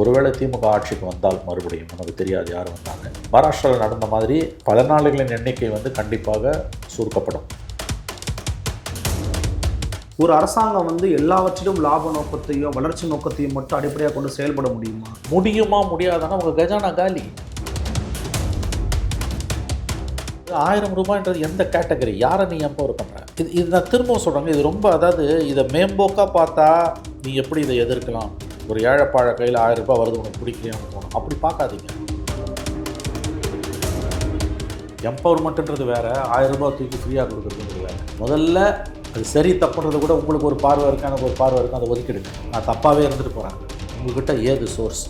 ஒருவேளை திமுக ஆட்சிக்கு வந்தால் மறுபடியும் நமக்கு தெரியாது யார் வந்தாங்க. மகாராஷ்டிராவில் நடந்த மாதிரி பலனாளிகளின் எண்ணிக்கை வந்து கண்டிப்பாக சுருக்கப்படும். ஒரு அரசாங்கம் வந்து எல்லாவற்றிலும் லாப நோக்கத்தையும் வளர்ச்சி நோக்கத்தையும் மட்டும் அடிப்படையாக கொண்டு செயல்பட முடியுமா? முடியுமா முடியாதானா? உங்கள் கஜானா காலி. ஆயிரம் ரூபாய்ன்றது எந்த கேட்டகரி? யாரை நீ எம்பவர் பண்ணுற இது இது நான் திரும்பவும் சொல்கிறேங்க இது ரொம்ப அதாவது இதை மேம்போக்காக பார்த்தா நீ எப்படி இதை எதிர்க்கலாம்? ஒரு ஏழைப்பாழ கையில் ஆயிரம் ரூபாய் வருது உனக்கு பிடிக்கலையான்னு தோணும். அப்படி பார்க்காதீங்க. எம்பவர்மெண்ட்டுன்றது வேறு ஆயிரம் ரூபாய் தூக்கி ஃப்ரீயாக கொடுக்குறதுன்றது வேறு. முதல்ல அது சரி தப்புன்றது கூட உங்களுக்கு ஒரு பார்வை இருக்கு எனக்கு ஒரு பார்வை இருக்கும் அதை ஒதுக்கிடுங்க. நான் தப்பாகவே இருந்துட்டு போகிறேன் உங்கள்கிட்ட ஏது சோர்ஸ்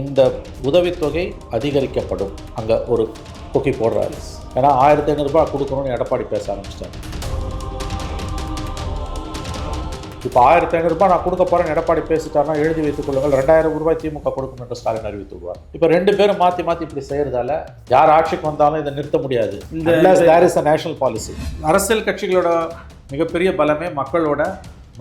இந்த உதவித்தொகை அதிகரிக்கப்படும். அங்கே ஒரு கொக்கி போடுறாரு. ஏன்னா ஆயிரத்தி ஐநூறுரூபா கொடுக்கணும்னு எடப்பாடி பேச ஆரம்பிச்சிட்டாங்க இப்போ ஆயிரத்தி ஐநூறுரூபா நான் கொடுக்க போகிறேன் எடப்பாடி பேசிட்டாருன்னா எழுதி வைத்துக் கொள்ளுங்கள். ரெண்டாயிரம் ரூபாய் திமுக கொடுக்கும் என்று ஸ்டாலின் அறிவித்து விடுவார் இப்போ ரெண்டு பேரும் மாற்றி மாற்றி இப்படி செய்கிறதால யார் ஆட்சிக்கு வந்தாலும் இதை நிறுத்த முடியாது. இந்த நேஷனல் பாலிசி அரசியல் கட்சிகளோட மிகப்பெரிய பலமே மக்களோட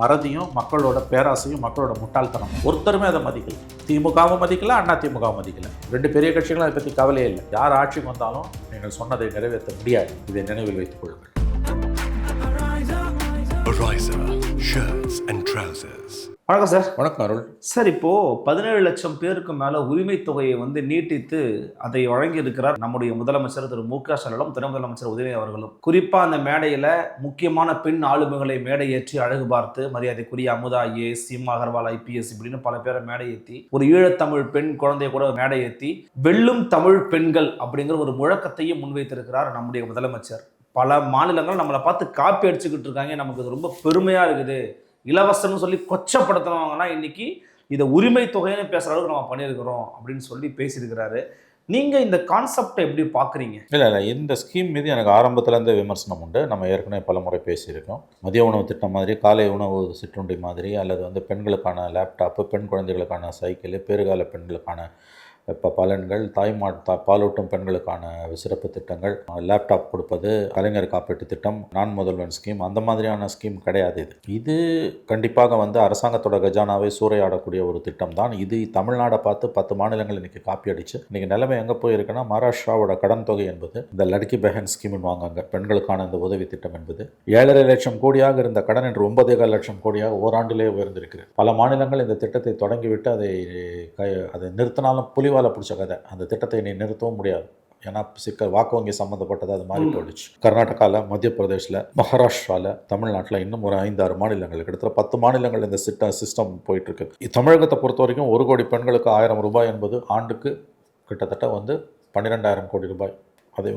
மறதியும் மக்களோட பேராசையும் மக்களோட முட்டாள்தனம் ஒருத்தருமே அதை மதிக்கல. திமுகவும் மதிக்கல அண்ணா திமுகவும் மதிக்கல. ரெண்டு பெரிய கட்சிகளும் அதை பற்றி கவலையே இல்லை. யார் ஆட்சிக்கு வந்தாலும் நீங்கள் சொன்னதை நிறைவேற்ற முடியாது. இதை நினைவில் வைத்துக் கொள்ளுங்கள். Ariza shirts and trousers. வணக்கம் சார். வணக்கம் அருள். சார் இப்போ பதினேழு லட்சம் பேருக்கு மேல உரிமை தொகையை வந்து நீட்டித்து அதை வழங்கி இருக்கிறார் நம்முடைய முதலமைச்சர் திரு மு க ஸ்டாலினும் துணை முதலமைச்சர் உதயநிதி அவர்களும். குறிப்பா அந்த மேடையில முக்கியமான பெண் ஆளுமைகளை மேடை ஏற்றி அழகு பார்த்து மரியாதைக்குரிய அமுதா ஐஏஎஸ் சீமா அகர்வால் ஐபிஎஸ் இப்படின்னு பல பேரை மேடை ஏற்றி ஒரு ஈழத்தமிழ் பெண் குழந்தைய கூட மேடை ஏற்றி வெல்லும் தமிழ் பெண்கள் அப்படிங்கிற ஒரு முழக்கத்தையும் முன்வைத்திருக்கிறார் நம்முடைய முதலமைச்சர். பல மாநிலங்கள் நம்மளை பார்த்து காப்பி அடிச்சுக்கிட்டு இருக்காங்க. நமக்கு இது ரொம்ப பெருமையாக இருக்குது. இலவசம்னு சொல்லி கொச்சப்படுத்தினவங்கன்னா இன்னைக்கு இதை உரிமை தொகைன்னு பேசுகிற அளவுக்கு நம்ம பண்ணியிருக்கிறோம் அப்படின்னு சொல்லி பேசியிருக்கிறாரு. நீங்கள் இந்த கான்செப்டை எப்படி பார்க்குறீங்க? இல்லை இல்லை. இந்த ஸ்கீம் மீது எனக்கு ஆரம்பத்துலேருந்தே விமர்சனம் உண்டு. நம்ம ஏற்கனவே பல முறை பேசியிருக்கோம். மதிய உணவு திட்டம் மாதிரி காலை உணவு சிற்றுண்டி மாதிரி அல்லது வந்து பெண்களுக்கான லேப்டாப்பு பெண் குழந்தைகளுக்கான சைக்கிள் பேறுகால பெண்களுக்கான இப்போ பலன்கள் தாய்மா தா பாலூட்டும் பெண்களுக்கான சிறப்பு திட்டங்கள். லேப்டாப் கொடுப்பது கலைஞர் காப்பீட்டு திட்டம் நான் முதல்வன் ஸ்கீம் அந்த மாதிரியான ஸ்கீம் கிடையாது இது. இது கண்டிப்பாக வந்து அரசாங்கத்தோட கஜானாவை சூறையாடக்கூடிய ஒரு திட்டம் தான் இது தமிழ்நாடை பார்த்து பத்து மாநிலங்கள் இன்றைக்கி காப்பி அடிச்சு இன்றைக்கி நிலைமை எங்கே போயிருக்குன்னா மகாராஷ்டிராவோட கடன் தொகை என்பது இந்த லடுக்கி பெஹன் ஸ்கீம்னு வாங்காங்க பெண்களுக்கான இந்த உதவி திட்டம் என்பது. ஏழரை லட்சம் கோடியாக இருந்த கடன் என்று ஒன்பதே லட்சம் கோடியாக ஓராண்டிலே உயர்ந்திருக்கிறது. பல மாநிலங்கள் இந்த திட்டத்தை தொடங்கிவிட்டு அதை அதை நிறுத்தினாலும் புலி புலிவாலை பிடிச்ச கதை. அந்த திட்டத்தை நீ நிறுத்தவும் முடியாது. ஏன்னா சிக்க வாக்கு வங்கி சம்மந்தப்பட்டது அது மாறி போயிடுச்சு. கர்நாடகாவில் மத்திய பிரதேசில் மகாராஷ்டிராவில் தமிழ்நாட்டில் இன்னும் ஒரு ஐந்து ஆறு மாநிலங்கள் கிட்டத்தட்ட பத்து மாநிலங்கள் இந்த சிட்ட சிஸ்டம் போயிட்டுருக்கு. தமிழகத்தை பொறுத்த வரைக்கும் ஒரு கோடி பெண்களுக்கு ஆயிரம் ரூபாய் என்பது ஆண்டுக்கு கிட்டத்தட்ட வந்து பன்னிரெண்டாயிரம் கோடி ரூபாய். அதை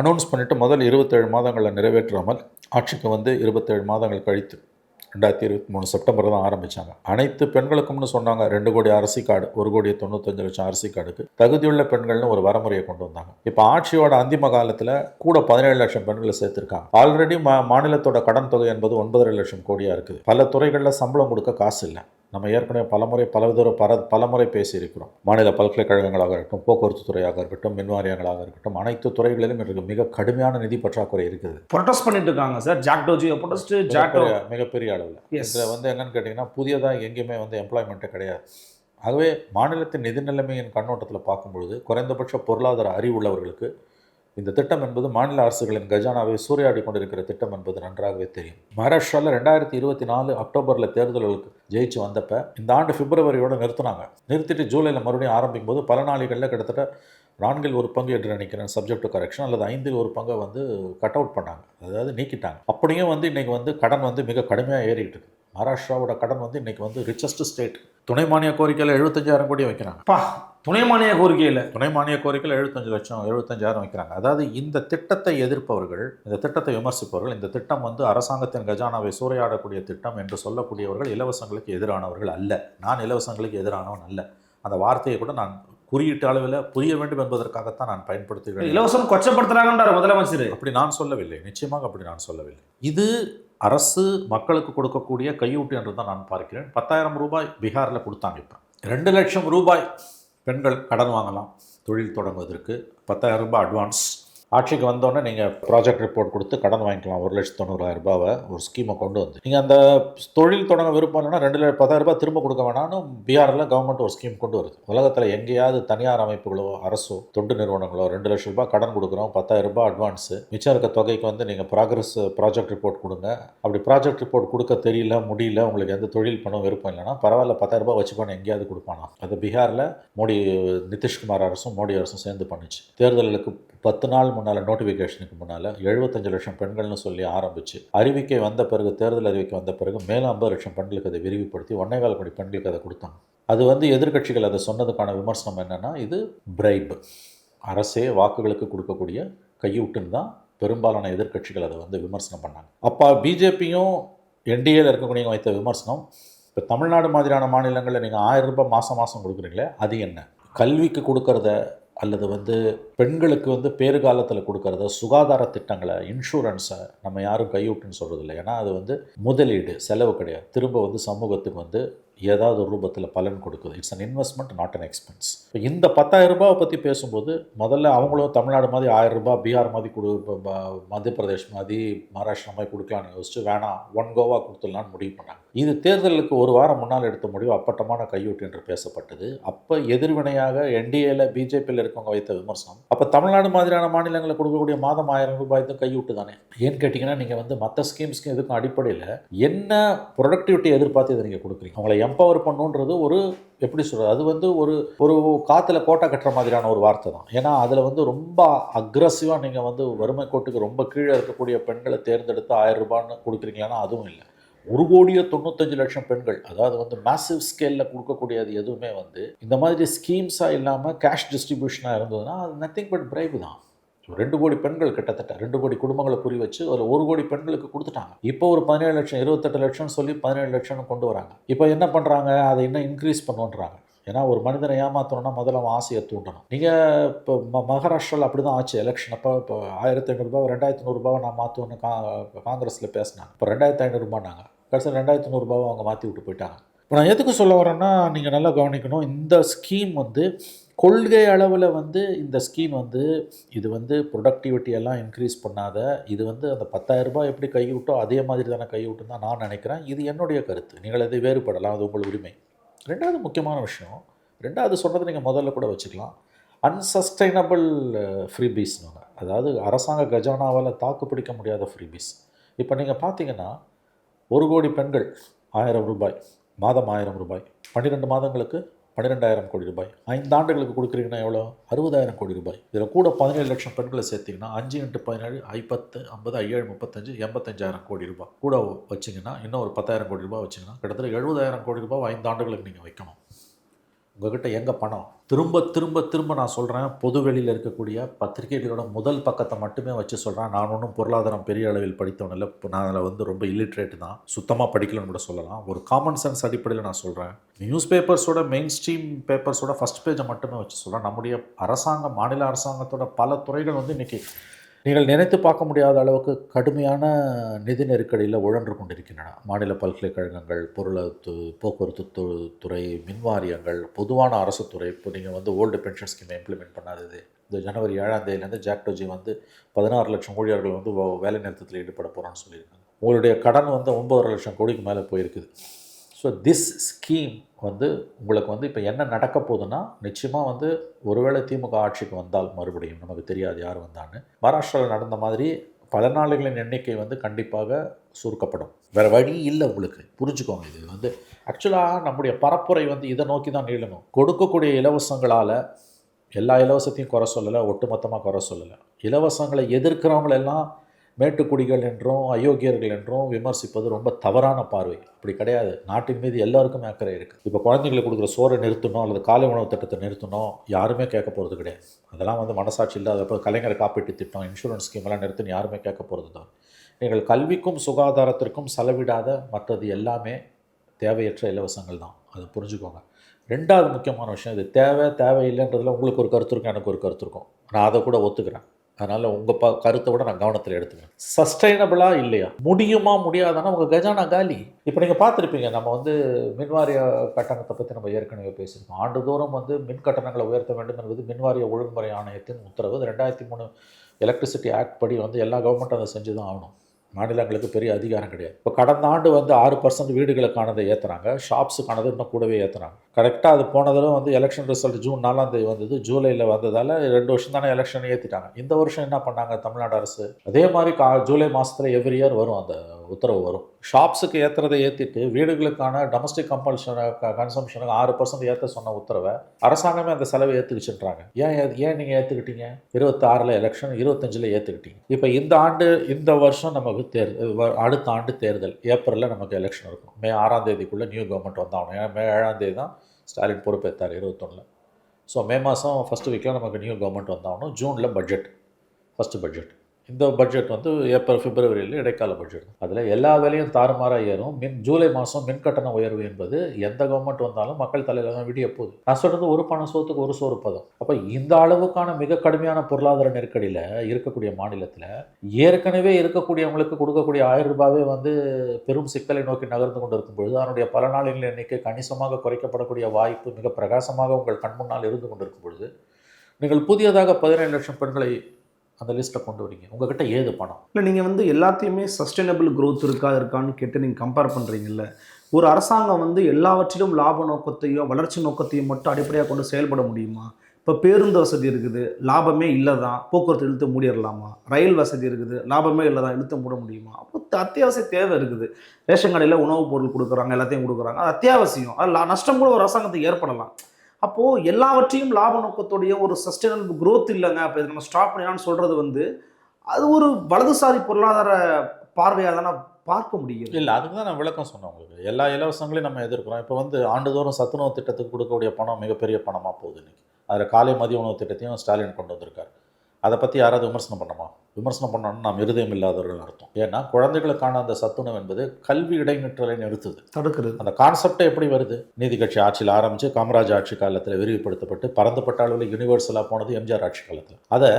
அனௌன்ஸ் பண்ணிவிட்டு முதல் இருபத்தேழு மாதங்களில் நிறைவேற்றாமல் ஆட்சிக்கு வந்து இருபத்தேழு மாதங்கள் கழித்து ரெண்டாயிரத்தி இருபத்தி மூணு செப்டம்பர் தான் ஆரம்பித்தாங்க அனைத்து பெண்களுக்கும்னு சொன்னாங்க ரெண்டு கோடி அரிசி கார்டு ஒரு கோடி தொண்ணூத்தஞ்சு லட்சம் அரிசி கார்டுக்கு. தகுதியுள்ள பெண்கள்னு ஒரு வரமுறையை கொண்டு வந்தாங்க. இப்போ ஆட்சியோட அந்திம காலத்தில் கூட பதினேழு லட்சம் பெண்களை சேர்த்துருக்காங்க. ஆல்ரெடி மா மாநிலத்தோட கடன் தொகை என்பது ஒன்பதரை லட்சம் கோடியாக இருக்குது. பல துறைகளில் சம்பளம் கொடுக்க காசு இல்லை. நம்ம ஏற்கனவே பலமுறை பலதொரு பல பலமுறை பேசியிருக்கிறோம். மாநில பல்கலைக்கழகங்களாக இருக்கட்டும் போக்குவரத்து துறையாக இருக்கட்டும் மின்வாரியங்களாக இருக்கட்டும் அனைத்து துறைகளிலும் இன்றைக்கு மிக கடுமையான நிதி பற்றாக்குறை இருக்குது. ப்ரொடெஸ்ட் பண்ணிட்டு இருக்காங்க சார். ஜாக்டோஜியோ ப்ரொடெஸ்ட் ஜாக்டோ மிகப்பெரிய மிகப்பெரிய அளவில். இதில் வந்து என்னன்னு கேட்டிங்கன்னா புதியதாக எங்கேயுமே வந்து எம்ப்ளாய்மெண்ட்டே கிடையாது. ஆகவே மாநிலத்தின் நிதி நிலைமையின் கண்ணோட்டத்தில் பார்க்கும்பொழுது குறைந்தபட்ச பொருளாதார அறிவுள்ளவர்களுக்கு இந்த திட்டம் என்பது மாநில அரசுகளின் கஜானாவை சூறையாடி கொண்டிருக்கிற திட்டம் என்பது நன்றாகவே தெரியும். மகாராஷ்டிராவில் ரெண்டாயிரத்தி இருபத்தி நாலு அக்டோபரில் தேர்தல்களுக்கு ஜெயிச்சு வந்தப்ப இந்த ஆண்டு பிப்ரவரியோட நிறுத்தினாங்க. நிறுத்திட்டு ஜூலையில் மறுபடியும் ஆரம்பிக்கும் போது பல நாளிகளில் கிட்டத்தட்ட நான்கில் ஒரு பங்கு என்று நினைக்கிறேன் சப்ஜெக்ட் கரெக்ஷன் அல்லது ஐந்தில் ஒரு பங்கை வந்து கட் அவுட் பண்ணாங்க. அதாவது நீக்கிட்டாங்க. அப்படியும் வந்து இன்றைக்கி வந்து கடன் வந்து மிக கடுமையாக ஏறிட்டு இருக்கு. மகாராஷ்டிராவோட கடன் வந்து இன்றைக்கி வந்து ரிச்சஸ்ட் ஸ்டேட் துணை மானிய கோரிக்கையில் எழுபத்தஞ்சாயிரம் கோடி வைக்கிறாங்க. துணை மானிய கோரிக்கையில். துணை மானிய கோரிக்கையில் எழுபத்தஞ்சு லட்சம் எழுபத்தஞ்சாயிரம் வைக்கிறாங்க. அதாவது இந்த திட்டத்தை எதிர்ப்பவர்கள் இந்த திட்டத்தை விமர்சிப்பவர்கள் இந்த திட்டம் வந்து அரசாங்கத்தின் கஜானாவை சூறையாடக்கூடிய திட்டம் என்று சொல்லக்கூடியவர்கள் இலவசங்களுக்கு எதிரானவர்கள் அல்ல. நான் இலவசங்களுக்கு எதிரானவன் அல்ல. அந்த வார்த்தையை கூட நான் குறியீட்டு அளவில் புரிய வேண்டும் என்பதற்காகத்தான் நான் பயன்படுத்துகிறேன். இலவசம் கொச்சப்படுத்துறாங்கன்றார் முதலமைச்சர். அப்படி நான் சொல்லவில்லை. நிச்சயமாக அப்படி நான் சொல்லவில்லை. இது அரசு மக்களுக்கு கொடுக்கக்கூடிய கையூட்டு என்று தான் நான் பார்க்கிறேன். பத்தாயிரம் ரூபாய் பீகாரில் கொடுத்தாங்க இப்போ. ரெண்டு லட்சம் ரூபாய் பெண்கள் கடன் வாங்கலாம் தொழில் தொடங்குவதற்கு பத்தாயிரம் ரூபாய் அட்வான்ஸ் ஆட்சிக்கு வந்தோடனே நீங்கள் ப்ராஜெக்ட் ரிப்போர்ட் கொடுத்து கடன் வாங்கிக்கலாம். ஒரு லட்சத்து தொண்ணூறாயிரம் ரூபாவை ஒரு ஸ்கீமை கொண்டு வந்து. நீங்கள் அந்த தொழில் தொடங்க விருப்பம் இல்லைன்னா ரெண்டு லட்சம் பத்தாயிரம் ரூபாய் திரும்ப கொடுக்க வேணாம்னு பீகாரில் கவர்மெண்ட் ஒரு ஸ்கீம் கொண்டு வருது. உலகத்தில் எங்கேயாவது தனியார் அமைப்புகளோ அரசோ தொண்டு நிறுவனங்களோ ரெண்டு லட்சம் ரூபாய் கடன் கொடுக்குறோம் பத்தாயிரம் ரூபாய் அட்வான்ஸு மிச்சம் இருக்க தொகைக்கு வந்து நீங்கள் ப்ராக்ரஸ் ப்ராஜெக்ட் ரிப்போர்ட் கொடுங்க. அப்படி ப்ராஜெக்ட் ரிப்போர்ட் கொடுக்க தெரியல முடியல உங்களுக்கு எந்த தொழில் பண்ண விருப்பம் இல்லைன்னா பரவாயில்ல பத்தாயிரம் ரூபாய் வச்சுக்கோன்னு எங்கேயாவது கொடுப்பானா. அது பீகாரில் மோடி நிதிஷ்குமார் அரசும் மோடி அரசும் சேர்ந்து பண்ணுச்சு. தேர்தலுக்கு பத்து நாள் முன்னால் நோட்டிஃபிகேஷனுக்கு முன்னால் எழுபத்தஞ்சு லட்சம் பெண்கள்னு சொல்லி ஆரம்பிச்சு அறிவிக்கை வந்த பிறகு தேர்தல் அறிவிக்கை வந்த பிறகு மேலும் ஐம்பது லட்சம் பெண்களுக்கு அதை விரிவுபடுத்தி ஒன்னேகால் கோடி பெண்களுக்கு அதை கொடுத்தாங்க. அது வந்து எதிர்க்கட்சிகள் அதை சொன்னதுக்கான விமர்சனம் என்னென்னா இது பிரைப் அரசே வாக்குகளுக்கு கொடுக்கக்கூடிய கையூட்டுன்னு தான் பெரும்பாலான எதிர்க்கட்சிகள் அதை வந்து விமர்சனம் பண்ணாங்க. அப்போ பிஜேபியும் என்டிஏல இருக்கக்கூடியவங்க வைத்த விமர்சனம் இப்போ தமிழ்நாடு மாதிரியான மாநிலங்களில் நீங்கள் ஆயிரம் ரூபாய் மாதம் மாதம் கொடுக்குறீங்களே அது என்ன? கல்விக்கு கொடுக்கறத அல்லது வந்து பெண்களுக்கு வந்து பேறுகாலத்தில் கொடுக்கறத சுகாதார திட்டங்களை இன்சூரன்ஸை நம்ம யாரும் கையூட்டுன்னு சொல்கிறது இல்லை ஏன்னா அது வந்து முதலீடு செலவு கிடையாது. திரும்ப வந்து சமூகத்துக்கு வந்து ஏதாவது ஒரு ரூபத்தில் பலன் கொடுக்குது. It's an investment not an expense இப்போ இந்த பத்தாயிரம் ரூபாவை பற்றி பேசும்போது முதல்ல அவங்களும் தமிழ்நாடு மாதிரி ஆயிரம் ரூபாய் பீகார் மாதிரி கொடு மத்திய பிரதேஷ் மாதிரி மகாராஷ்டிரா மாதிரி கொடுக்கலான்னு யோசிச்சு வேணாம் ஒன் கோவா கொடுத்துடலான்னு முடிவு பண்ணாங்க. இது தேர்தலுக்கு ஒரு வாரம் முன்னால் எடுத்த முடிவு அப்பட்டமான கையூட்டு என்று பேசப்பட்டது. அப்போ எதிர்வினையாக என்டிஏல பிஜேபியில் இருக்கவங்க வைத்த விமர்சனம். அப்போ தமிழ்நாடு மாதிரியான மாநிலங்களில் கொடுக்கக்கூடிய மாதம் ஆயிரம் ரூபாய் தான் கையூட்டு தானே? ஏன்னு கேட்டிங்கன்னா நீங்கள் வந்து மற்ற ஸ்கீம்ஸ்க்கு எதுக்கும் அடிப்படையில் என்ன ப்ரொடக்டிவிட்டி எதிர்பார்த்து இதை நீங்கள் கொடுக்குறீங்க? அவங்கள எம்பவர் பண்ணுன்றது ஒரு எப்படி சொல்கிறது அது வந்து ஒரு ஒரு காற்றுல கோட்டை கட்டுற மாதிரியான ஒரு வார்த்தை தான். ஏன்னா அதில் வந்து ரொம்ப அக்ரஸிவாக நீங்கள் வந்து வறுமை கோட்டுக்கு ரொம்ப கீழே இருக்கக்கூடிய பெண்களை தேர்ந்தெடுத்து ஆயிரம் ரூபான்னு கொடுக்குறீங்களான்னா அதுவும் இல்லை. ஒரு கோடியே தொண்ணூத்தஞ்சு லட்சம் பெண்கள் அதாவது வந்து மேசிவ் ஸ்கேலில் கொடுக்கக்கூடியது எதுவுமே வந்து இந்த மாதிரி ஸ்கீம்ஸாக இல்லாமல் கேஷ் டிஸ்ட்ரிபியூஷனாக இருந்ததுன்னா அது நத்திங் பட் பிரைவு தான். ரெண்டு கோடி பெண்கள் கிட்டத்தட்ட ரெண்டு கோடி குடும்பங்களை குறி வச்சு ஒரு ஒரு கோடி பெண்களுக்கு கொடுத்துட்டாங்க. இப்போ ஒரு பதினேழு லட்சம் இருபத்தெட்டு லட்சம் சொல்லி பதினேழு லட்சம்னு கொண்டு வராங்க. இப்போ என்ன பண்ணுறாங்க அதை இன்னும் இன்க்ரீஸ் பண்ணுன்றாங்க. ஏன்னா ஒரு மனிதனை ஏமாற்றணும்னா முதல்ல அவன் ஆசையை தூண்டணும். நீங்கள் இப்போ ம மகாராஷ்டிராவில் அப்படி தான் ஆச்சு எலெக்ஷன் அப்போ. இப்போ ஆயிரத்தி ஐநூறுரூபா ரெண்டாயிரத்தி நூறுரூபாவை நான் மாற்றுவேன்னு கா காங்கிரஸில் பேசினாங்க. இப்போ ரெண்டாயிரத்தி ஐநூறுரூபானாங்க கடைசியில் ரெண்டாயிரத்தி நூறுரூபாவை அவங்க மாற்றி விட்டு போயிட்டாங்க. இப்போ நான் எதுக்கு சொல்ல வரேன்னா நீங்கள் நல்லா கவனிக்கணும். இந்த ஸ்கீம் வந்து கொள்கை அளவில் வந்து இந்த ஸ்கீம் வந்து இது வந்து ப்ரொடக்டிவிட்டி எல்லாம் இன்க்ரீஸ் பண்ணாத இது வந்து அந்த 10000 ரூபாய் எப்படி கைவிட்டோ அதே மாதிரி தானே கைவிட்டுன்னு தான் நான் நினைக்கிறேன். இது என்னுடைய கருத்து. நீங்கள் அதை வேறுபடலாம். அது உங்கள் உரிமை. ரெண்டாவது முக்கியமான விஷயம் ரெண்டாவது சொன்னதை நீங்கள் முதல்ல கூட வச்சுக்கலாம். அன்சஸ்டைனபிள் ஃப்ரீபீஸ்னுங்க அதாவது அரசாங்க கஜானாவால் தாக்கு பிடிக்க முடியாத ஃப்ரீபீஸ் இப்போ நீங்கள் பார்த்தீங்கன்னா ஒரு கோடி பெண்கள் ஆயிரம் ரூபாய் மாதம் ஆயிரம் ரூபாய். பன்னிரெண்டு மாதங்களுக்கு பன்னிரெண்டாயிரம் கோடி ரூபாய். ஐந்து ஆண்டுகளுக்கு கொடுக்குறீங்கன்னா எவ்வளோ? அறுபதாயிரம் கோடி ரூபாய். இதில் கூட பதினேழு லட்சம் பெண்களை சேர்த்திங்கன்னா அஞ்சு இன்ட்டு பதினேழு ஐப்பத்து ஐம்பது ஐஏழு முப்பத்தஞ்சு எண்பத்தஞ்சாயிரம் கோடி ரூபாய். கூட வச்சிங்கன்னா இன்னும் ஒரு பத்தாயிரம் கோடி ரூபாய் வச்சிங்கன்னா கிட்டத்தட்ட எழுபதாயிரம் கோடி ரூபாய் ஐந்து ஆண்டுகளுக்கு நீங்கள் வைக்கணும். உங்ககிட்ட எங்கே பணம்? திரும்ப திரும்ப திரும்ப நான் சொல்கிறேன் பொது வெளியில் இருக்கக்கூடிய பத்திரிகைகளோட முதல் பக்கத்தை மட்டுமே வச்சு சொல்கிறேன் நான் ஒன்றும் பொருளாதாரம் பெரிய அளவில் படித்தவன் இல்லை. இப்போ நான் அதில் வந்து ரொம்ப இல்லிட்ரேட் தான். சுத்தமாக படிக்கலன்னு கூட சொல்லலாம். ஒரு காமன் சென்ஸ் அடிப்படையில் நான் சொல்கிறேன் நியூஸ் பேப்பர்ஸோட மெயின் ஸ்ட்ரீம் பேப்பர்ஸோட ஃபஸ்ட் பேஜை மட்டுமே வச்சு சொல்கிறேன் நம்முடைய அரசாங்கம் மாநில அரசாங்கத்தோட பல துறைகள் வந்து இன்றைக்கி நீங்கள் நினைத்து பார்க்க முடியாத அளவுக்கு கடுமையான நிதி நெருக்கடியில் உழன்று கொண்டிருக்கின்றன. மாநில பல்கலைக்கழகங்கள் பொருள போக்குவரத்து துறை மின்வாரியங்கள் பொதுவான அரசு துறை. இப்போ நீங்கள் வந்து ஓல்டு பென்ஷன் ஸ்கீமை இம்ப்ளிமெண்ட் பண்ணாதது. இந்த ஜனவரி ஏழாம் தேதியிலேருந்து ஜாக்டோஜி வந்து பதினாறு லட்சம் ஊழியர்கள் வந்து வ- வேலை நிறுத்தத்தில் ஈடுபட போகிறான்னு சொல்லியிருக்காங்க. உங்களுடைய கடன் வந்து ஒன்பதரை லட்சம் கோடிக்கு மேலே போயிருக்குது. ஸோ திஸ் ஸ்கீம் வந்து உங்களுக்கு வந்து இப்போ என்ன நடக்க போகுதுன்னா நிச்சயமாக வந்து ஒருவேளை திமுக ஆட்சிக்கு வந்தால் மறுபடியும் நமக்கு தெரியாது யார் வந்தான்னு. மகாராஷ்டிராவில் நடந்த மாதிரி பலனாளிகளின் எண்ணிக்கை வந்து கண்டிப்பாக சுருக்கப்படும். வேறு வழி இல்லை உங்களுக்கு. புரிஞ்சுக்கோங்க இது வந்து ஆக்சுவலாக நம்முடைய பரப்புரை வந்து இதை நோக்கி தான் நீளணும். கொடுக்கக்கூடிய இலவசங்களால் எல்லா இலவசத்தையும் குறை சொல்லலை ஒட்டுமொத்தமாக குறை சொல்லலை. இலவசங்களை எதிர்க்கிறவங்களெல்லாம் மேட்டுக்குடிகள் என்றும் அயோக்கியர்கள் என்றும் விமர்சிப்பது ரொம்ப தவறான பார்வை. அப்படி கிடையாது. நாட்டின் மீது எல்லாருக்கும் அக்கறை இருக்குது இப்போ குழந்தைங்களுக்கு கொடுக்குற சோறை நிறுத்தணும் அல்லது காலை உணவு திட்டத்தை நிறுத்தணும் யாருமே கேட்க போகிறது கிடையாது. அதெல்லாம் வந்து மனசாட்சி இல்லாதப்போ கலைஞர் காப்பீட்டு திட்டம் இன்சூரன்ஸ் ஸ்கீம் எல்லாம் யாருமே கேட்க போகிறது தான் நீங்கள் கல்விக்கும் சுகாதாரத்திற்கும் செலவிடாத மற்றது எல்லாமே தேவையற்ற இலவசங்கள் தான். அது புரிஞ்சுக்கோங்க. ரெண்டாவது முக்கியமான விஷயம் இது. தேவை தேவையில்லைன்றதுல உங்களுக்கு ஒரு கருத்து இருக்கும் எனக்கு ஒரு கருத்து இருக்கும். நான் அதை கூட ஒத்துக்கிறேன். அதனால் உங்கள் ப கருத்தை விட நான் கவனத்தில் எடுத்துக்கிறேன் சஸ்டைனபிளாக இல்லையா? முடியுமா முடியாதானா? உங்கள் கஜானா காலி. இப்போ நீங்கள் பார்த்துருப்பீங்க நம்ம வந்து மின்வாரிய கட்டணத்தை பற்றி நம்ம ஏற்கனவே பேசியிருக்கோம். ஆண்டுதோறும் வந்து மின் கட்டணங்களை உயர்த்த வேண்டும் என்பது மின்வாரிய ஒழுங்குமுறை ஆணையத்தின் உத்தரவு. ரெண்டாயிரத்தி மூணு எலக்ட்ரிசிட்டி ஆக்ட் படி வந்து எல்லா கவர்மெண்ட்டும் அதை செஞ்சு தான் ஆகணும். மாநிலங்களுக்கு பெரிய அதிகாரம் கிடையாது. இப்போ கடந்த ஆண்டு வந்து ஆறு பர்சன்ட் வீடுகளுக்கானதை ஏற்றுறாங்க ஷாப்ஸுக்கானது இன்னும் கூடவே ஏற்றுறாங்க கரெக்டாக அது போன தடவை வந்து எலெக்ஷன் ரிசல்ட் ஜூன் நாலாம் தேதி வந்தது. ஜூலையில் வந்ததால் ரெண்டு வருஷம் தானே எலெக்ஷன் ஏற்றிட்டாங்க இந்த வருஷம் என்ன பண்ணாங்க தமிழ்நாடு அரசு? அதே மாதிரி கா ஜூலை மாதத்தில் எவ்ரி இயர் வரும் அந்த உத்தரவு வரும். ஷாப்ஸுக்கு ஏற்றுறதை ஏற்றிட்டு வீடுகளுக்கான டொமஸ்டிக் கம்பல்ஷனை கன்சம்ஷனுக்கு ஆறு பர்சன்ட் ஏற்ற சொன்ன உத்தரவை அரசாங்கமே அந்த செலவை ஏற்றுக்கிச்சுன்றாங்க ஏன் ஏ- ஏன் நீங்கள் ஏற்றுக்கிட்டீங்க இருபத்தாறில் எலெக்ஷன் இருபத்தஞ்சில் ஏற்றுக்கிட்டீங்க இப்போ இந்த ஆண்டு இந்த வருஷம் நமக்கு தேர் வ- அடுத்த ஆண்டு தேர்தல் ஏப்ரலில் நமக்கு எலெக்ஷன் இருக்கும். மே ஆறாம் தேதிக்குள்ளே நியூ கவர்மெண்ட் வந்தாகணும். ஏன்னா மே ஏழாம் தேதி தான் ஸ்டாலின் பொறுப்பேற்றார் இருபத்தொன்னில். ஸோ மே மாதம் ஃபஸ்ட்டு வீக்கில் நமக்கு நியூ கவர்மெண்ட் வந்தாகணும். ஜூனில் பட்ஜெட் ஃபஸ்ட்டு பட்ஜெட் இந்த பட்ஜெட் வந்து ஏப்ரல் பிப்ரவரியில் இடைக்கால பட்ஜெட் அதில் எல்லா வேலையும் தாறுமாறாக ஏறும். மின் ஜூலை மாதம் மின் கட்டண உயர்வு என்பது எந்த கவர்மெண்ட் வந்தாலும் மக்கள் தலையில் தான் விடிய போகுது. நான் சொல்கிறது ஒரு பண சோத்துக்கு ஒரு சோறு பதம். அப்போ இந்த அளவுக்கான மிக கடுமையான பொருளாதார நெருக்கடியில் இருக்கக்கூடிய மாநிலத்தில் ஏற்கனவே இருக்கக்கூடியவங்களுக்கு கொடுக்கக்கூடிய ஆயிரம் ரூபாவே வந்து பெரும் சிக்கலை நோக்கி நகர்ந்து கொண்டு இருக்கும் பொழுது அதனுடைய பல நாளின் எண்ணிக்கை கணிசமாக குறைக்கப்படக்கூடிய வாய்ப்பு மிக பிரகாசமாக உங்கள் கண் முன்னால் இருந்து கொண்டிருக்கும் பொழுது நீங்கள் புதியதாக பதினேழு லட்சம் பெண்களை அந்த லிஸ்ட்டை கொண்டு வரீங்க. உங்ககிட்ட ஏது பணம்? இல்லை நீங்கள் வந்து எல்லாத்தையுமே சஸ்டைனபிள் க்ரோத் இருக்கா இருக்கான்னு கேட்டு நீங்கள் கம்பேர் பண்ணுறீங்கல்ல ஒரு அரசாங்கம் வந்து எல்லாவற்றிலும் லாப நோக்கத்தையோ வளர்ச்சி நோக்கத்தையும் மட்டும் அடிப்படையாக கொண்டு செயல்பட முடியுமா? இப்போ பேருந்து வசதி இருக்குது லாபமே இல்லை தான் போக்குவரத்து இழுத்து மூடிடலாமா? ரயில் வசதி இருக்குது லாபமே இல்லை தான் இழுத்து மூட முடியுமா? அப்போ அத்தியாவசிய தேவை இருக்குது. ரேஷன் கடையில் உணவுப் பொருள் கொடுக்குறாங்க எல்லாத்தையும் கொடுக்குறாங்க. அது அத்தியாவசியம். அது லா- நஷ்டம் கூட ஒரு அரசாங்கத்துக்கு ஏற்படலாம். அப்போது எல்லாவற்றையும் லாப நோக்கத்துடைய ஒரு சஸ்டைனபிள் குரோத் இல்லைங்க. அப்போ இதை நம்ம ஸ்டாப் பண்ணலாம்னு சொல்கிறது வந்து அது ஒரு வலதுசாரி பொருளாதார பார்வையாக தானே பார்க்க முடியும் இல்லை அதுக்கு தான் நான் விளக்கம் சொன்னேன் உங்களுக்கு. எல்லா இலவசங்களையும் நம்ம எதிர்க்கிறோம். இப்போ வந்து ஆண்டுதோறும் சத்துணவு திட்டத்துக்கு கொடுக்கக்கூடிய பணம் மிகப்பெரிய பணமாக போகுது இன்றைக்கி அதில் காலை மதிய உணவு திட்டத்தையும் ஸ்டாலின் கொண்டு வந்திருக்கார். அதை பற்றி யாராவது விமர்சனம் பண்ணணுமா? விமர்சனம் பண்ணணும்னா நாம் இருதயம் இல்லாதவர்கள் அர்த்தம். ஏன்னா குழந்தைகளுக்கான அந்த சத்துணவு என்பது கல்வி இடைநிற்றலை நிறுத்துது. தடுக்கிறது. அந்த கான்செப்டே எப்படி வருது? நீதி கட்சி ஆட்சியில் ஆரம்பித்து காமராஜ் ஆட்சி காலத்தில் விரிவுபடுத்தப்பட்டு பரந்தப்பட்ட அளவில் யூனிவர்சலாக போனது எம்ஜிஆர் ஆட்சி காலத்தில். அதை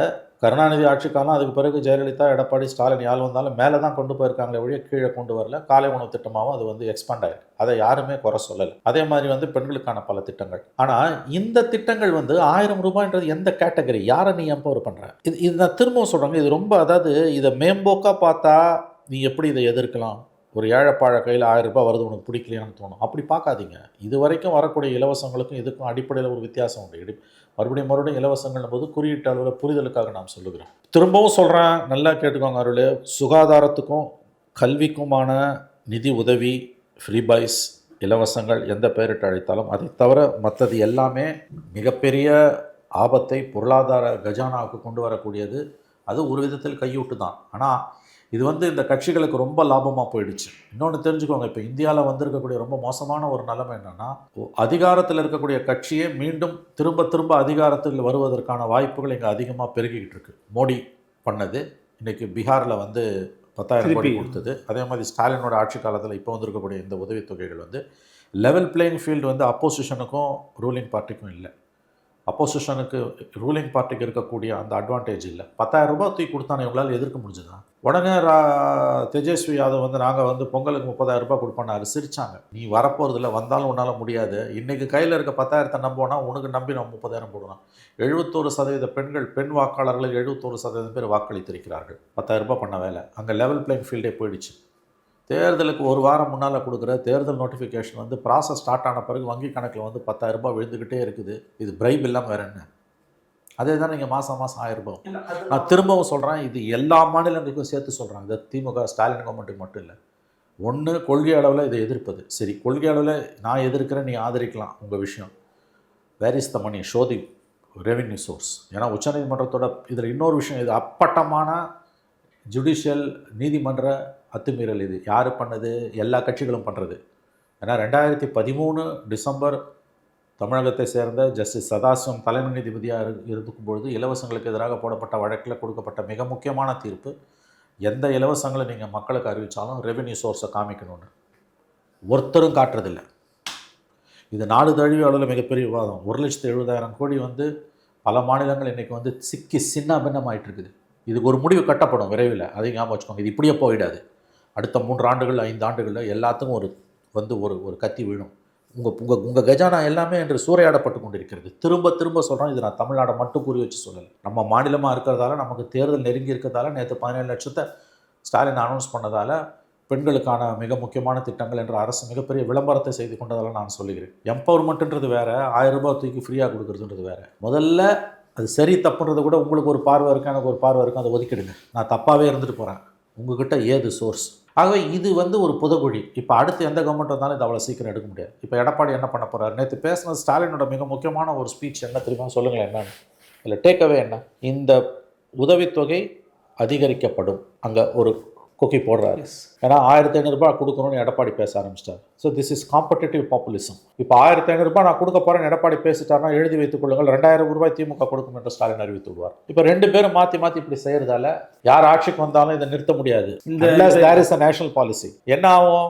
கருணாநிதி ஆட்சி காலம் அதுக்கு பிறகு ஜெயலலிதா எடப்பாடி ஸ்டாலின் யார் வந்தாலும் மேலே தான் கொண்டு போயிருக்காங்களே ஒழிய கீழே கொண்டு வரல. காலை உணவு திட்டமாகவும் அது வந்து எக்ஸ்பாண்ட் ஆயிருக்கு. அதை யாருமே குறை சொல்லலை. அதே மாதிரி வந்து பெண்களுக்கான பல திட்டங்கள். ஆனால் இந்த திட்டங்கள் வந்து ஆயிரம் ரூபாய்ன்றது எந்த கேட்டகரி யாரை நீ எம்பவர் பண்ணுற இது இது நான் திரும்பவும் சொல்கிறாங்க இது ரொம்ப அதாவது இதை மேம்போக்காக பார்த்தா நீ எப்படி இதை எதிர்க்கலாம்? ஒரு ஏழைப்பாழ கையில் ஆயிரம் ரூபாய் வருது உனக்கு பிடிக்கலையான்னு தோணும். அப்படி பார்க்காதீங்க. இது வரைக்கும் வரக்கூடிய இலவசங்களுக்கும் இதுக்கும் அடிப்படையில் ஒரு வித்தியாசம் உண்டு. மறுபடியும் மறுபடியும் இலவசங்கள் போது குறியீட்டு அளவில் புரிதலுக்காக நான் சொல்லுகிறோம். திரும்பவும் சொல்கிறேன் நல்லா கேட்டுக்கோங்க அருள். சுகாதாரத்துக்கும் கல்விக்குமான நிதி உதவி ஃப்ரீ பைஸ் இலவசங்கள் எந்த பெயரிட்டு அழைத்தாலும் அதை தவிர மற்றது எல்லாமே மிகப்பெரிய ஆபத்தை பொருளாதார கஜானாவுக்கு கொண்டு வரக்கூடியது. அது ஒரு விதத்தில் கையூட்டு தான் ஆனால் இது வந்து இந்த கட்சிகளுக்கு ரொம்ப லாபமாக போயிடுச்சு. இன்னொன்று தெரிஞ்சுக்கோங்க இப்போ இந்தியாவில் வந்திருக்கக்கூடிய ரொம்ப மோசமான ஒரு நிலைமை என்னென்னா அதிகாரத்தில் இருக்கக்கூடிய கட்சியே மீண்டும் திரும்ப திரும்ப அதிகாரத்தில் வருவதற்கான வாய்ப்புகள் இங்கே அதிகமாக பெருகிக்கிட்டு இருக்கு. மோடி பண்ணது இன்னைக்கு பீகாரில் வந்து பத்தாயிரம் கோடி. கொடுத்தது. அதே மாதிரி ஸ்டாலினோட ஆட்சி காலத்தில் இப்போ வந்திருக்கக்கூடிய இந்த உதவித்தொகைகள் வந்து லெவல் பிளேயிங் ஃபீல்டு வந்து அப்போசிஷனுக்கும் ரூலிங் பார்ட்டிக்கும் இல்லை. அப்போசிஷனுக்கு ரூலிங் பார்ட்டிக்கு இருக்கக்கூடிய அந்த அட்வான்டேஜ் இல்லை. பத்தாயிரம் ரூபாய் தூக்கி கொடுத்தானே இவங்களால எதிர்க்க முடிஞ்சுதா? உடனே ரா தேஜஸ்வி யாதவ் வந்து நாங்கள் வந்து பொங்கலுக்கு முப்பதாயிரம் ரூபாய் கொடுப்போம்னாரு சிரிச்சாங்க. நீ வரப்போகிறதில்ல வந்தாலும் உன்னால் முடியாது. இன்றைக்கி கையில் இருக்க பத்தாயிரத்தை நம்போனா உனக்கு நம்பி நம்ம முப்பதாயிரம் போடணும். எழுபத்தோரு சதவீத பெண்கள் பெண் வாக்காளர்கள் எழுபத்தோரு சதவீதம் பேர் வாக்களித்திருக்கிறார்கள். பத்தாயிரம் ரூபாய் பண்ண வேலை. அங்கே லெவல் பிளேயிங் ஃபீல்டே போயிடுச்சு. தேர்தலுக்கு ஒரு வாரம் முன்னால் கொடுக்குற தேர்தல் நோட்டிஃபிகேஷன் வந்து ப்ராசஸ் ஸ்டார்ட் ஆன பிறகு வங்கி கணக்கில் வந்து பத்தாயிரம் ரூபாய் விழுந்துக்கிட்டே இருக்குது. இது பிரைப் இல்லாமல் வேறு என்ன? அதே தான் நீங்கள் மாதம் மாதம் ஆயிரம் ரூபாய் நான் திரும்பவும் சொல்கிறேன் இது எல்லா மாநிலங்களுக்கும் சேர்த்து சொல்கிறேன் இது திமுக ஸ்டாலின் கவர்மெண்ட்டுக்கு மட்டும் இல்லை. ஒன்று கொள்கை அளவில் இதை எதிர்ப்பது. சரி கொள்கை அளவில் நான் எதிர்க்கிறேன் நீ ஆதரிக்கலாம் உங்கள் விஷயம். Where is the money show the revenue source ஏன்னா உச்சநீதிமன்றத்தோட இதில் இன்னொரு விஷயம் இது அப்பட்டமான ஜுடிஷியல் நீதிமன்ற அத்துமீறல் இது. யார் பண்ணது? எல்லா கட்சிகளும் பண்ணுறது ஏன்னா ரெண்டாயிரத்தி பதிமூணு டிசம்பர் தமிழகத்தை சேர்ந்த ஜஸ்டிஸ் சதாசிவம் தலைமை நீதிபதியாக இருக்கும் பொழுது இலவசங்களுக்கு எதிராக போடப்பட்ட வழக்கில் கொடுக்கப்பட்ட மிக முக்கியமான தீர்ப்பு எந்த இலவசங்களை நீங்கள் மக்களுக்கு அறிவித்தாலும் ரெவென்யூ சோர்ஸை காமிக்கணும்னு. ஒருத்தரும் காட்டுறதில்லை. இது நாடு தழுவிய அளவில் மிகப்பெரிய விவாதம். ஒரு லட்சத்து எழுபதாயிரம் கோடி வந்து பல மாநிலங்கள் இன்றைக்கி வந்து சிக்கி சின்ன பின்னமாயிட்டு இருக்குது இதுக்கு ஒரு முடிவு கட்டப்படும் விரைவில். அதையும் ஞாபகம் வச்சுக்கோங்க. இது இப்படியே போயிடாது. அடுத்த மூன்று ஆண்டுகள் ஐந்து ஆண்டுகளில் எல்லாத்துக்கும் ஒரு வந்து ஒரு ஒரு கத்தி விழும். உங்கள் உங்கள் உங்கள் கஜானா எல்லாமே என்று சூறையாடப்பட்டு கொண்டிருக்கிறது. திரும்ப திரும்ப சொல்கிறோம் இது நான் தமிழ்நாடை மட்டும் கூறி வச்சு சொல்லலை. நம்ம மாநிலமாக இருக்கிறதால நமக்கு தேர்தல் நெருங்கி இருக்கிறதால நேற்று பதினேழு லட்சத்தை ஸ்டாலின் அனௌன்ஸ் பண்ணதால் பெண்களுக்கான மிக முக்கியமான திட்டங்கள் என்ற அரசு மிகப்பெரிய விளம்பரத்தை செய்து கொண்டதால் நான் சொல்லுகிறேன். எம்பவர்மெண்ட்ன்றது வேறு ஆயிரம் ரூபாய் தூக்கி ஃப்ரீயாக கொடுக்குறதுன்றது வேற. முதல்ல அது சரி தப்புன்றது கூட உங்களுக்கு ஒரு பார்வை இருக்கும் எனக்கு ஒரு பார்வை இருக்கும் அதை ஒதுக்கிடுங்க. நான் தப்பாகவே இருந்துட்டு போகிறேன் உங்ககிட்ட ஏது சோர்ஸ் ஆகவே இது வந்து ஒரு புதகுழி. இப்போ அடுத்து எந்த கவர்மெண்ட் வந்தாலும் இது அவ்வளோ சீக்கிரம் எடுக்க முடியாது. இப்போ எடப்பாடி என்ன பண்ண போகிறார் நேற்று பேசின ஸ்டாலினோட மிக முக்கியமான ஒரு ஸ்பீச் என்ன தெரியுமா? சொல்லுங்களேன் என்னன்னு. இல்லை டேக்அவே என்ன? இந்த உதவித்தொகை அதிகரிக்கப்படும். அங்கே ஒரு கொக்கி போடுறாரு. ஏன்னா ஆயிரத்தி ஐநூறுரூபா கொடுக்கணும்னு எடப்பாடி பேச ஆரம்பிச்சிட்டார். So this is competitive populism இப்போ ஆயிரத்தி ஐநூறுரூபா நான் கொடுக்க போகிறேன் எடப்பாடி பேசிட்டாருன்னா எழுதி வைத்துக் கொள்ளுங்கள் ரெண்டாயிரம் ரூபாய் திமுக கொடுக்கும் என்று ஸ்டாலின் அறிவித்து விடுவார். இப்போ ரெண்டு பேரும் மாற்றி மாற்றி இப்படி செய்யறதால யார் ஆட்சிக்கு வந்தாலும் இதை நிறுத்த முடியாது. இந்த- there is a national policy என்ன ஆகும்?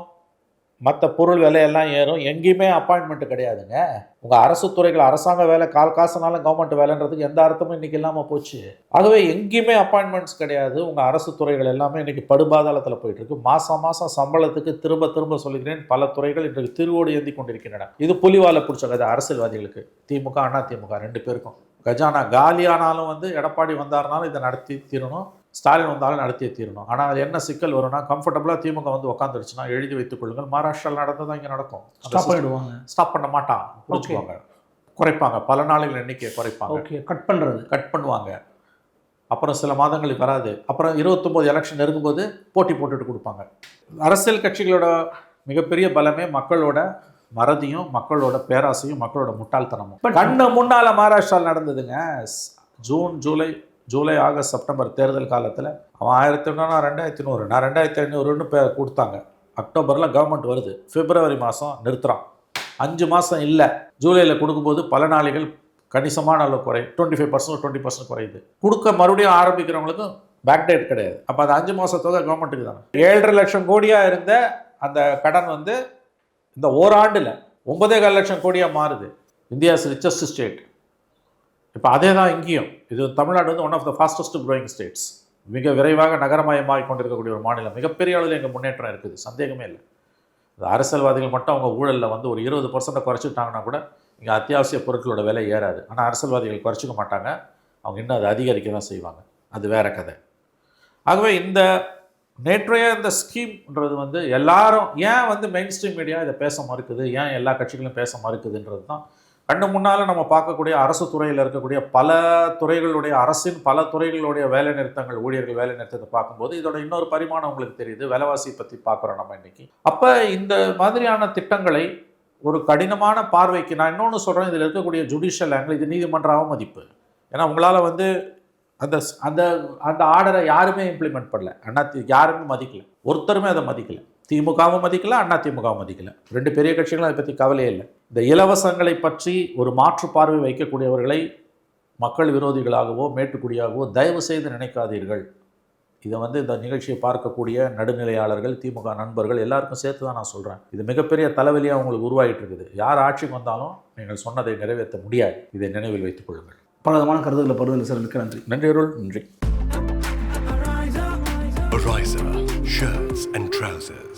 மற்ற பொருள் விலையெல்லாம் ஏறும். எங்கேயுமே அப்பாயின்மெண்ட் கிடையாதுங்க. உங்கள் அரசு துறைகள் அரசாங்க வேலை கால் காசுனாலும் கவர்மெண்ட் வேலைன்றதுக்கு எந்த அர்த்தமும் இன்றைக்கி இல்லாமல் போச்சு. ஆகவே எங்கேயுமே அப்பாயின்மெண்ட்ஸ் கிடையாது. உங்கள் அரசு துறைகள் எல்லாமே இன்றைக்கி படுபாதாளத்தில் போயிட்டுருக்கு. மாதம் மாதம் சம்பளத்துக்கு திரும்ப திரும்ப சொல்லுகிறேன் பல துறைகள் இன்றைக்கு திருவோடு ஏந்தி கொண்டிருக்கின்றன. இது புலிவால பிடிச்ச கதை அரசியல்வாதிகளுக்கு. திமுக அண்ணா திமுக ரெண்டு பேருக்கும். கஜானா காலியானாலும் வந்து எடப்பாடி வந்தாருனாலும் இதை நடத்தி தீரணும். ஸ்டாலின் வந்தாலும் நடத்தியே தீரணும். ஆனால் அது என்ன சிக்கல் வரும்னா கம்ஃபர்டபுளாக திமுக வந்து உட்காந்துருச்சுன்னா எழுதி வைத்துக் கொள்ளுங்கள். மகாராஷ்டிராவில் நடந்ததான் இங்கே நடக்கும். ஸ்டாப் பண்ணிடுவாங்க. ஸ்டாப் பண்ண மாட்டான். புரிஞ்சுக்குவாங்க குறைப்பாங்க. பல நாளுகள் எண்ணிக்கையை குறைப்பாங்க. ஓகே கட் பண்ணுறது கட் பண்ணுவாங்க. அப்புறம் சில மாதங்களுக்கு வராது. அப்புறம் இருபத்தொம்போது எலெக்ஷன் நெருங்கும்போது போட்டி போட்டுட்டு கொடுப்பாங்க. அரசியல் கட்சிகளோட மிகப்பெரிய பலமே மக்களோட மறதியும் மக்களோட பேராசையும் மக்களோட முட்டாள்தனமும். கண்ணு முன்னால மகாராஷ்டிராவில் நடந்ததுங்க. June July July August September தேர்தல் காலத்தில் அவன் ஆயிரத்தி நான் ரெண்டாயிரத்தி நூறு? நான் ரெண்டாயிரத்தி ஐநூறுன்னு பே கொடுத்தாங்க. அக்டோபரில் கவர்மெண்ட் வருது. பிப்ரவரி மாதம் நிறுத்துகிறான் அஞ்சு மாதம் இல்லை. ஜூலையில் கொடுக்கும்போது பல நாளிகள் கணிசமான அளவு குறை twenty five percent twenty percent குறையுது. கொடுக்க மறுபடியும் ஆரம்பிக்கிறவங்களுக்கும் பேக் டேட் கிடையாது. அப்போ அது அஞ்சு மாத தொகை கவர்மெண்ட்டுக்கு தானே. ஏழரை லட்சம் கோடியாக இருந்த அந்த கடன் வந்து இந்த ஓராண்டில் ஒன்பதே கால் லட்சம் கோடியாக மாறுது. இந்தியாஸ் ரிச்சஸ்ட் ஸ்டேட் இப்போ அதே தான் இங்கேயும். இது தமிழ்நாடு வந்து one of the fastest growing states மிக விரைவாக நகரமயமாகி கொண்டிருக்கக்கூடிய ஒரு மாநிலம். மிகப்பெரிய அளவில் எங்கள் முன்னேற்றம் இருக்குது. சந்தேகமே இல்லை. இந்த அரசியல்வாதிகள் மட்டும் அவங்க ஊழலில் வந்து ஒரு இருபது பர்சன்ட்டை குறைச்சிட்டாங்கன்னா கூட இங்கே அத்தியாவசிய பொருட்களோட விலை ஏறாது. ஆனால் அரசியல்வாதிகள் குறைச்சிக்க மாட்டாங்க. அவங்க இன்னும் அதை அதிகரிக்க தான் செய்வாங்க. அது வேற கதை. ஆகவே இந்த நேற்றைய இந்த ஸ்கீம்ன்றது வந்து எல்லாரும் ஏன் வந்து மெயின் ஸ்ட்ரீம் மீடியா இதை பேச மறுக்குது? ஏன் எல்லா கட்சிகளும் பேச மறுக்குதுன்றது தான் கண்ணு முன்னால் நம்ம பார்க்கக்கூடிய அரசு துறையில் இருக்கக்கூடிய பல துறைகளுடைய அரசின் பல துறைகளுடைய வேலை நிறுத்தங்கள் ஊழியர்கள் வேலை நிறுத்தத்தை பார்க்கும்போது இதோட இன்னொரு பரிமாணம் உங்களுக்கு தெரியுது. விலைவாசி பற்றி பார்க்குறோம் நம்ம இன்னைக்கு. அப்போ இந்த மாதிரியான திட்டங்களை ஒரு கடினமான பார்வைக்கு நான் இன்னொன்று சொல்கிறேன் இதில் இருக்கக்கூடிய ஜுடிஷியல் ஆங்கிள் இது நீதிமன்ற அவமதிப்பு. ஏன்னா உங்களால் வந்து அந்த அந்த அந்த ஆர்டரை யாருமே இம்ப்ளிமெண்ட் பண்ணல. அண்ணா தி- யாருமே மதிக்கல. ஒருத்தருமே அதை மதிக்கல. திமுகவும் மதிக்கல அண்ணா திமுகவும் மதிக்கல. ரெண்டு பெரிய கட்சிகளும் அதை பற்றி கவலையே இல்லை. இந்த இலவசங்களை பற்றி ஒரு மாற்று பார்வை வைக்கக்கூடியவர்களை மக்கள் விரோதிகளாகவோ மேட்டுக்குடியாகவோ தயவு செய்து நினைக்காதீர்கள். இதை வந்து இந்த நிகழ்ச்சியை பார்க்கக்கூடிய நடுநிலையாளர்கள் திமுக நண்பர்கள் எல்லாருக்கும் சேர்த்து தான் நான் சொல்கிறேன் இது மிகப்பெரிய தலைவலியாக உங்களுக்கு உருவாகிட்டு இருக்குது. யார் ஆட்சிக்கு வந்தாலும் நீங்கள் சொன்னதை நிறைவேற்ற முடியாது. இதை நினைவில் வைத்துக் கொள்ளுங்கள். பல விதமான கருத்துக்களை பருதில் சார் மிக்க நன்றி. நன்றி அருள் நன்றி. Shirts and trousers.